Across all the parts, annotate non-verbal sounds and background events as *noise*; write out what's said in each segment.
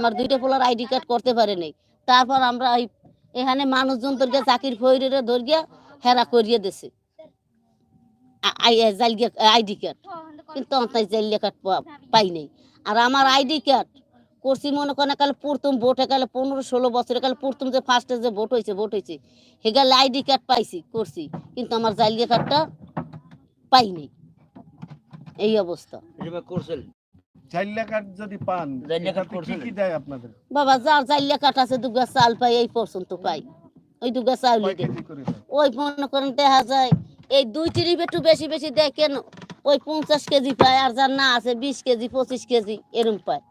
আমার দুইটা পোলার ID card করতে পারে নাই। তারপর আমরা এই এখানে মানুষজন ধরিয়া চাকির ফইরে ধরিয়া হেরা করিয়ে দিছে। ID card. কিন্তু তাই জাইলিয়া কার্ড পাই নাই। আর আমার আইডি কার্ড করছি মনে করেন কালে প্রথম ভোটে, কালে পনেরো ষোলো বছরে, কালে প্রথম যে ফার্স্টে যে ভোট হয়েছে ভোট হয়েছে সেগালে আইডি কার্ড পাইছি, করছি। কিন্তু আমার জাইলিয়া কার্ডটা পাইনি এই অবস্থা। যদি পান জাইল্লা কার্ড এটাতে কি কি দেয় আপনাদের? বাবা যার আছে দুগা চাল পাই এই পর্যন্ত পাই ওই দুগা চাল করে দেয়? ওই মনে করেন দেখা যায় এই দুই একটু বেশি বেশি দেয় কেন? ওই পঞ্চাশ কেজি পায় আর যার না আছে বিশ কেজি পঁচিশ কেজি এরম পায়।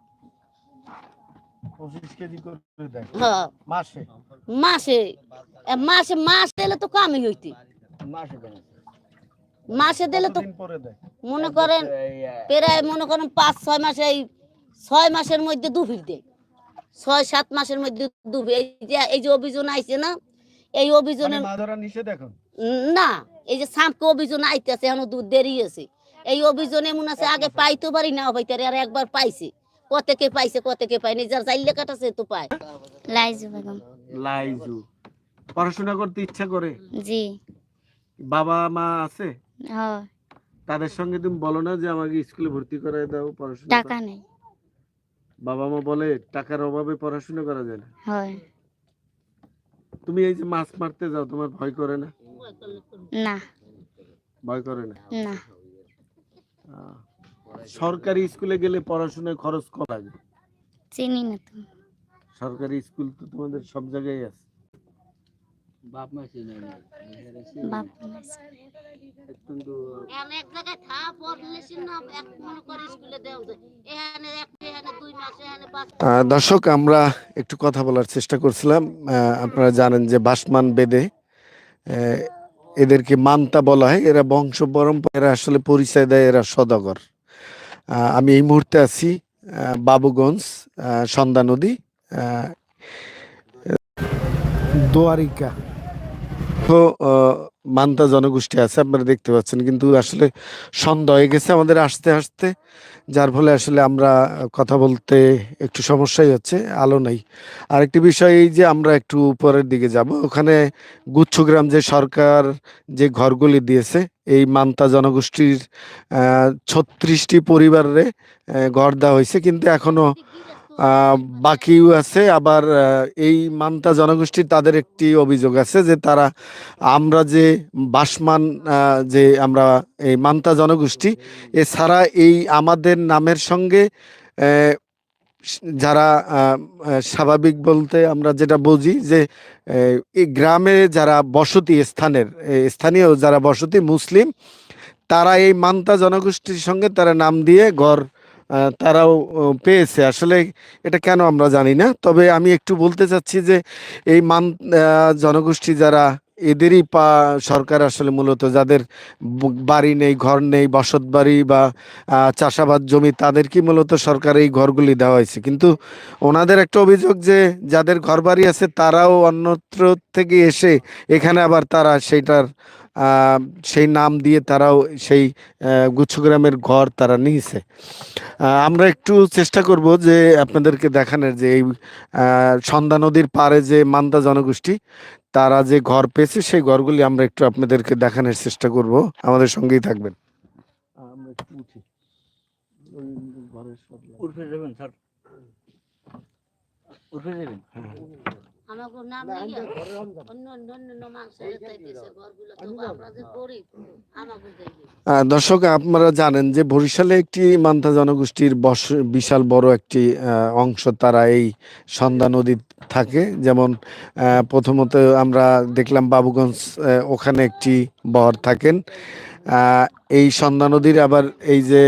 হ্যাঁ। মাসে? মাসে মাসে মাস দিলে তো কামই হইতে। মাসে মাসে দিলে তো মনে করেন প্রায় মনে করেন পাঁচ ছয় মাসে এই ছয় মাসের মধ্যে দুফির দেয় ছয় সাত মাসের মধ্যে দুফি এই যে এই যে অভিযোগ আইছে না এই মানে অভিযোগের মা ধরা নিষেধ এখন? না এই যে সামকে অভিযোগ আইতেছে এখন দুধ দেরি আছে এই অভিযোগ এমন আছে আগে পাইতে পারি না পাইতে আর একবার পাইছে। কতকে পাইছে কতকে পাইনি যার চাইলে কাটাছে তো পায়। লাইজু বেগম। লাইজু। পড়াশোনা করতে ইচ্ছা করে? জি। বাবা মা আছে? তাদের সঙ্গে তুমি বলো না যে আমাকে স্কুলে ভর্তি করায় দাও পড়াশোনা টাকা নেই। বাবা মা বলে টাকার অভাবে পড়াশোনা করা যায় না। তুমি এই যে মাছ মারতে যাও তোমার ভয় করে না? না। ভয় করে না? না। সরকারি স্কুলে গেলে পড়াশোনায় খরচ কম লাগে। চিনি না তো সরকারি স্কুল তো তোমাদের সব জায়গায় আছে। বাপ মা চিনে না বাপ কিন্তু এক জায়গায় থা পড়লে না এক মনে করে স্কুলে দেওয়া এখানে এক এখানে দুই মাস এখানে দর্শক আমরা একটু কথা বলার চেষ্টা করছিলাম। আপনারা জানেন যে বাসমান বেদে এদেরকে মান্তা বলা হয়। এরা বংশ পরম্পরা এরা আসলে পরিচয় দেয় এরা সদাগর। আমি এই মুহূর্তে আছি বাবুগঞ্জ সন্ধ্যা নদী দোয়ারিকা। মান্তা জনগোষ্ঠী আছে, আপনারা দেখতে পাচ্ছেন। কিন্তু আসলে সন্ধ্যা হয়ে গেছে আমাদের আসতে আসতে। যার ফলে আসলে আমরা কথা বলতে একটু সমস্যাই হচ্ছে, আলো নাই। আরেকটি বিষয় এই যে আমরা একটু উপরের দিকে যাব, ওখানে গুচ্ছগ্রাম যে সরকার যে ঘরগুলি দিয়েছে, এই মান্তা জনগোষ্ঠীর ছত্রিশটি পরিবারে ঘর দেওয়া হয়েছে। কিন্তু এখনও বাকিও আছে। আবার এই মান্তা জনগোষ্ঠীর তাদের একটি অভিযোগ আছে যে তারা আমরা যে বাসমান যে আমরা এই মান্তা জনগোষ্ঠী এছাড়া এই আমাদের নামের সঙ্গে যারা স্বাভাবিক বলতে আমরা যেটা বুঝি যে এই গ্রামে যারা বসতি স্থানের স্থানীয় যারা বসতি মুসলিম তারা এই মান্তা জনগোষ্ঠীর সঙ্গে তারা নাম দিয়ে আহ, তারাও পেয়েছে। আসলে এটা কেন আমরা জানি না। তবে আমি একটু বলতে চাচ্ছি যে, এই মান জনগোষ্ঠী যারা, এদেরই পা, সরকার আসলে মূলত যাদের বাড়ি নেই, ঘর নেই, বসত বাড়ি বা চাষাবাদ জমি তাদেরকে মূলত সরকার এই ঘরগুলি দেওয়া হয়েছে? কিন্তু ওনাদের একটা অভিযোগ যে, যাদের ঘর বাড়ি আছে তারাও অন্যত্র থেকে এসে এখানে আবার তারা সেইটার সেই নাম দিয়ে তারাও সেই গুচ্ছগ্রামের ঘর তারা নিয়েছে। আমরা একটু চেষ্টা করব যে আপনাদেরকে দেখানোর যে এই সন্ধ্যা নদীর পারে যে মান্দা জনগোষ্ঠী তারা যে ঘর পেয়েছে সেই ঘরগুলি আমরা একটু আপনাদেরকে দেখানোর চেষ্টা করব। আমাদের সঙ্গেই থাকবেন। উঠি। যাবেন স্যার। উঠে যাবেন? আমাকে নাম নিয়ে অন্য অন্য অন্য ঘরগুলো তো আমরা গরিব আমাকে দর্শক আপনারা জানেন যে বরিশালে একটি মান্তা জনগোষ্ঠীর বস বিশাল বড় একটি অংশ তারা এই সন্ধ্যা নদী থাকে। যেমন প্রথমত আমরা দেখলাম বাবুগঞ্জ ওখানে একটি বর থাকেন। এই সন্ধ্যা নদীর আবার এই যে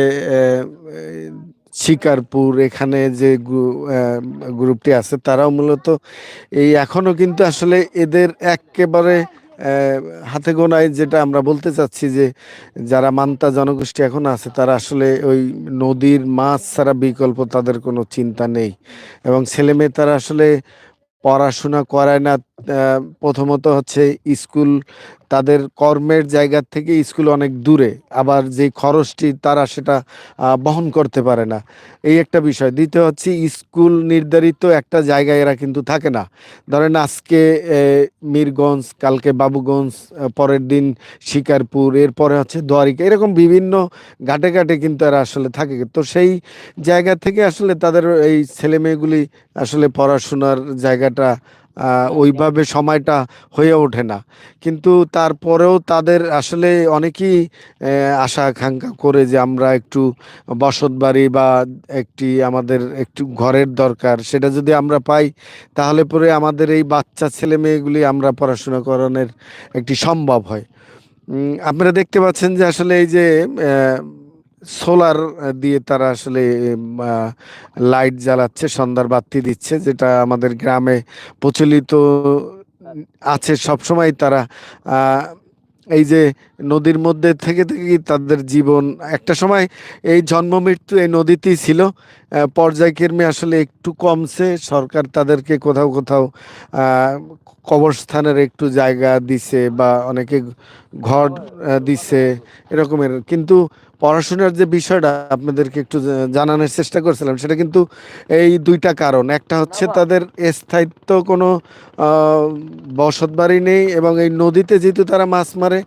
শিকারপুর, এখানে যে গ্রু- গ্রুপটি আছে, তারাও মূলত এই এখনও কিন্তু আসলে এদের একেবারে হাতে গোনায় যেটা আমরা বলতে চাচ্ছি যে যারা মান্তা জনগোষ্ঠী এখন আছে, তারা আসলে ওই নদীর মাছ ছাড়া বিকল্প তাদের কোনো চিন্তা নেই। এবং ছেলে মেয়ে তারা আসলে পড়াশোনা করায় না প্রথমত হচ্ছে স্কুল তাদের কর্মের জায়গা থেকে স্কুল অনেক দূরে। আবার যে খরচটি তারা সেটা বহন করতে পারে না। এই একটা বিষয়। দ্বিতীয় হচ্ছে স্কুল নির্ধারিত একটা জায়গায় এরা কিন্তু থাকে না। ধরেন আজকে মিরগঞ্জ, কালকে বাবুগঞ্জ পরের দিন শিকারপুর, এরপরে হচ্ছে দোয়ারিকা, এরকম বিভিন্ন ঘাটে ঘাটে কিন্তু এরা আসলে থাকে। তো সেই জায়গা থেকে আসলে তাদের এই ছেলেমেয়েগুলি আসলে পড়াশোনার জায়গাটা ওইভাবে সময়টা হয়ে ওঠে না। কিন্তু তারপরেও তাদের আসলে অনেকেই আশা আকাঙ্ক্ষা করে যে আমরা একটু বসত বাড়ি বা একটি আমাদের একটু ঘরের দরকার, সেটা যদি আমরা পাই, তাহলে পরে আমাদের এই বাচ্চা ছেলে মেয়েগুলি আমরা পড়াশোনা করানোর একটি সম্ভব হয়। আপনারা দেখতে পাচ্ছেন যে আসলে এই যে সোলার দিয়ে তারা আসলে লাইট জ্বালাচ্ছে, সন্ধ্যার বাতি দিচ্ছে, যেটা আমাদের গ্রামে প্রচলিত, আছে সবসময় তারা এই যে নদীর মধ্যে থেকে থেকেই তাদের জীবন, একটা সময় এই জন্ম মৃত্যু এই নদীতেই ছিল পর্যায়ক্রমে আসলে একটু কমছে, সরকার তাদেরকে কোথাও কোথাও কবরস্থানের একটু জায়গা দিছে বা অনেকে ঘর দিছে, এরকমের, কিন্তু পড়াশোনার যে বিষয়টা আপনাদেরকে একটু জানানোর চেষ্টা করছিলাম সেটা কিন্তু এই দুইটা কারণ। একটা হচ্ছে তাদের স্থায়িত্ব কোনো বসত বাড়ি নেই এবং এই নদীতে যেহেতু তারা মাছ মারে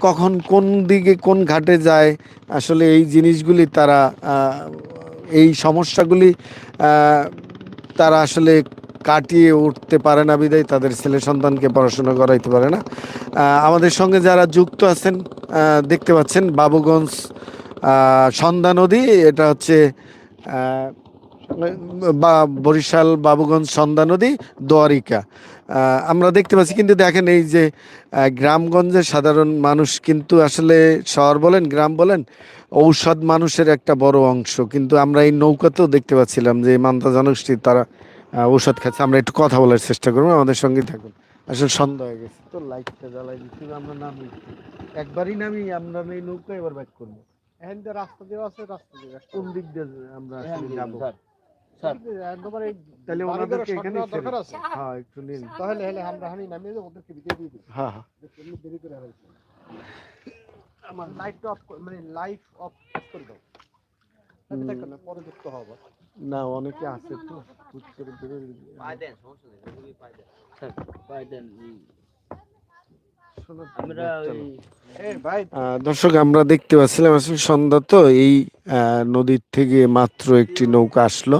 কখন কোন দিকে কোন ঘাটে যায় আসলে এই জিনিসগুলি তারা এই সমস্যাগুলি তারা আসলে কাটিয়ে উঠতে পারে না বিদায় তাদের ছেলে সন্তানকে পড়াশোনা করাইতে পারে না। আমাদের সঙ্গে যারা যুক্ত আছেন দেখতে পাচ্ছেন বাবুগঞ্জ সন্ধ্যা নদী এটা হচ্ছে বা বরিশাল বাবুগঞ্জ সন্ধ্যা নদী দোয়ারিকা। আমরা দেখতে পাচ্ছি কিন্তু দেখেন এই যে আহ, গ্রামগঞ্জের সাধারণ মানুষ কিন্তু আসলে শহর বলেন গ্রাম বলেন ঔষধ মানুষের একটা বড় অংশ। কিন্তু আমরা এই নৌকাতেও দেখতে পাচ্ছিলাম যে মান্তা জনগোষ্ঠী তারা ঔষধ খাচ্ছে আমরা একটু কথা বলার চেষ্টা করব আমাদের সঙ্গে থাকুন। আসলে সন্ধ্যা হয়ে গেছে। তো লাইটটা জ্বালাই দিচ্ছি আমরা নামি। একবারই নামি আমরা এই নৌকা এবার ব্যাক করব। এখান দিয়ে রাস্তা দিয়ে আছে রাস্তা দিয়ে কোন দিক দিয়ে আমরা আসলে যাব তাহলে ওনাদেরকে এখানে হ্যাঁ একটু নিন। তাহলে হলে আমরা হানি নামিয়ে যাব ওদেরকে বিদায় দিয়ে দিই হ্যাঁ হ্যাঁ। দেরি করে ফেলছি আমার লাইটটা অফ মানে লাইট অফ করে দাও। পরে যুক্ত হব। না অনেকে আছে তো হুট করে বেরোয় পাই দেন সমস্যা নেই এগুলি পাই দেন। পাই আহ, দর্শক আমরা দেখতে পাচ্ছিলাম আসলে সন্ধ্যা তো এই নদীর থেকে মাত্র একটি নৌকা আসলো।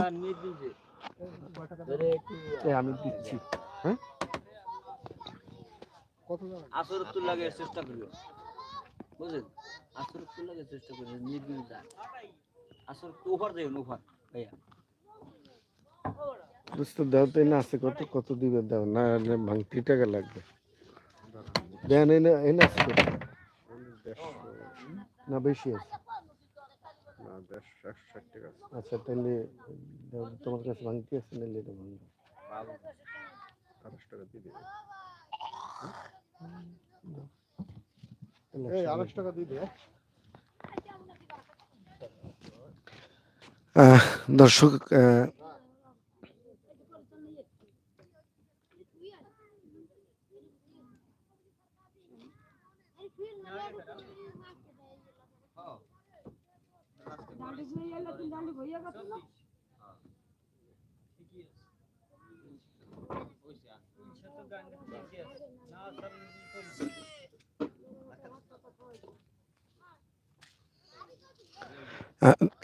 এই আমি দিচ্ছি। লাগে চেষ্টা করবে। বুঝলেন? আসর চেষ্টা করবে নিয়ে দিয়ে যান আসর ওভার দেবেন ওভার বুঝতে দাও তো না আছে কত কত দিবে দাও না না ভাঙতি টাকা লাগবে। দেন এনে এনে আছে কত? না বেশি আছে। না দেড় একশো ষাট টাকা আচ্ছা তাহলে দাও, তোমার কাছে ভাঙতি আছে নাহলে এটা ভাঙবে। আড়াইশো টাকা। দিয়ে দিবে তাহলে এই একশো আড়াইশো টাকা দিয়ে দিবে আহ, দর্শক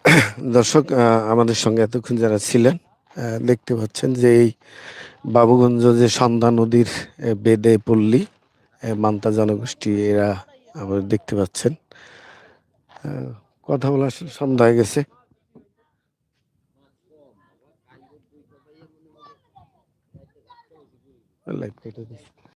*coughs* দর্শক আমাদের সঙ্গে এতক্ষণ যারা ছিলেন দেখতে পাচ্ছেন যে এই বাবুগঞ্জ যে সন্ধ্যা নদীর বেদে পল্লী মান্তা জনগোষ্ঠী, এরা আমরা দেখতে পাচ্ছেন। কথা বলা সন্ধ্যা হয়ে গেছে। লাইট কেটে দিচ্ছি